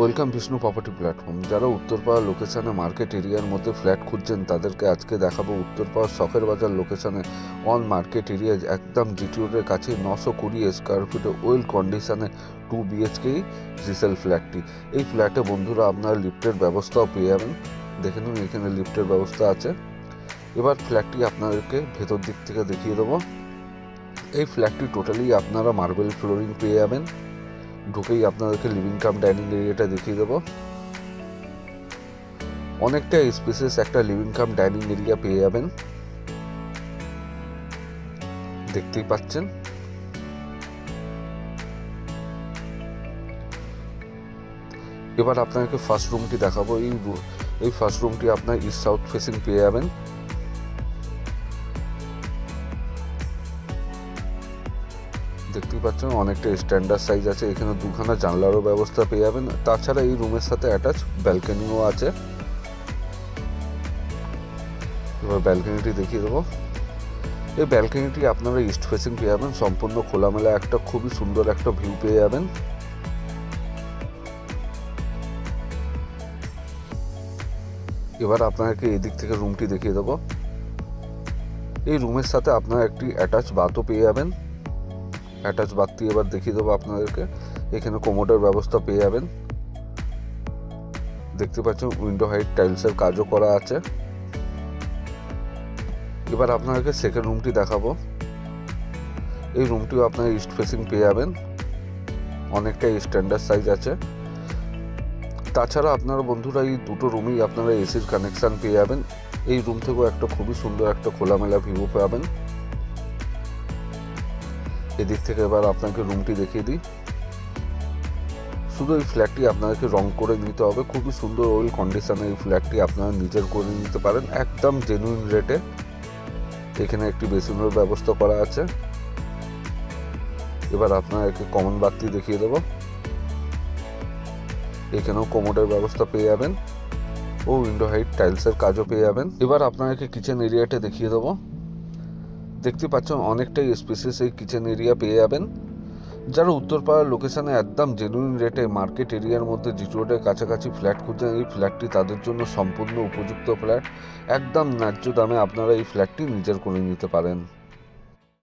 Welcome Vishnu property platform যারা উত্তরপাড়া লোকেশনে market এরিয়ার মধ্যে ফ্ল্যাট খুঁজছেন, তাদেরকে আজকে দেখাবো উত্তরপাড়া শখের বাজার লোকেশনে অন মার্কেট এরিয়া একদম জিটি রোডের কাছে নশো কুড়ি স্কোয়ার ফিটে ওয়েল কন্ডিশনে টু বিএচকেই রিসেল ফ্ল্যাটটি এই ফ্ল্যাটে বন্ধুরা আপনারা লিফটের ব্যবস্থাও পেয়ে যাবেন। দেখে নিন এখানে লিফটের ব্যবস্থা আছে। এবার ফ্ল্যাটটি আপনাদেরকে ভেতর দিক থেকে দেখিয়ে দেবো। এই ফ্ল্যাটটি টোটালি আপনারা মার্বেল ফ্লোরিং পেয়ে যাবেন। ঢুকেই আপনাদেরকে লিভিং কাম ডাইনিং এরিয়াটা দেখিয়ে দেবো। অনেকটা স্পেসেস একটা লিভিং কাম ডাইনিং এরিয়া পেয়ে যাবেন। দেখতেই পাচ্ছেন। এবার আপনাকে ফার্স্ট রুমটি দেখাবো। এই এই ফার্স্ট রুমটি আপনার ইস্ট সাউথ ফেসিং পেয়ে যাবেন। দেখতেই পাচ্ছেন, অনেকটা স্ট্যান্ডার্ড সাইজ আছে। এখানে দুখানা জানলারও ব্যবস্থা পেয়ে যাবেন। তাছাড়া এই রুমের সাথে অ্যাটাচ ব্যালকনিও আছে। এবার ব্যালকনিটি দেখিয়ে দেবো। এই ব্যালকনিটি আপনারা ইস্ট ফেসিং পেয়ে যাবেন। সম্পূর্ণ খোলামেলা একটা খুবই সুন্দর একটা ভিউ পেয়ে যাবেন। এবার আপনাকে এদিক থেকে রুমটি দেখিয়ে দেবো। এই রুমের সাথে আপনারা একটি অ্যাটাচ বাথও পেয়ে যাবেন। অ্যাটাচ বাথটি এবার দেখিয়ে দেবো আপনাদেরকে। এখানে কোমোডের ব্যবস্থা পেয়ে যাবেন। দেখতে পাচ্ছেন উইন্ডো হাইট টাইলসের কাজও করা আছে। এবার আপনাদেরকে সেকেন্ড রুমটি দেখাবো। এই রুমটিও আপনার ইস্ট ফেসিং পেয়ে যাবেন। অনেকটা স্ট্যান্ডার্ড সাইজ আছে। তাছাড়া আপনারা বন্ধুরা, এই দুটো রুমেই আপনারা এসির কানেকশান পেয়ে যাবেন। এই রুম থেকেও একটা খুবই সুন্দর একটা খোলামেলা ভিউ পাবেন। এদিক থেকে এবার আপনাকে রুমটি দেখিয়ে দিই। শুধু এই ফ্ল্যাটটি আপনাদেরকে রং করে নিতে হবে। খুবই সুন্দর ওয়েল কন্ডিশনে এই ফ্ল্যাটটি আপনারা নিজের করে নিতে পারেন। একদম জেনুইন রেটে এখানে একটি বেসিনের ব্যবস্থা করা আছে। এবার আপনাদেরকে কমন বাতি দেখিয়ে দেবো। এখানেও কোমোডের ব্যবস্থা পেয়ে যাবেন। ও উইন্ডো হাইট টাইলসের কাজও পেয়ে যাবেন। এবার আপনাদেরকে কিচেন এরিয়াটা দেখিয়ে দেবো। দেখতে পাচ্ছেন অনেকটাই স্পেসিস এই কিচেন এরিয়া পেয়ে যাবেন। যারা উত্তরপাড়ার লোকেশানে একদম জেনুইন রেটে মার্কেট এরিয়ার মধ্যে জিটি রোডের কাছাকাছি ফ্ল্যাট খুঁজছেন, এই ফ্ল্যাটটি তাদের জন্য সম্পূর্ণ উপযুক্ত ফ্ল্যাট একদম ন্যায্য দামে আপনারা এই ফ্ল্যাটটি নিজের করে নিতে পারেন।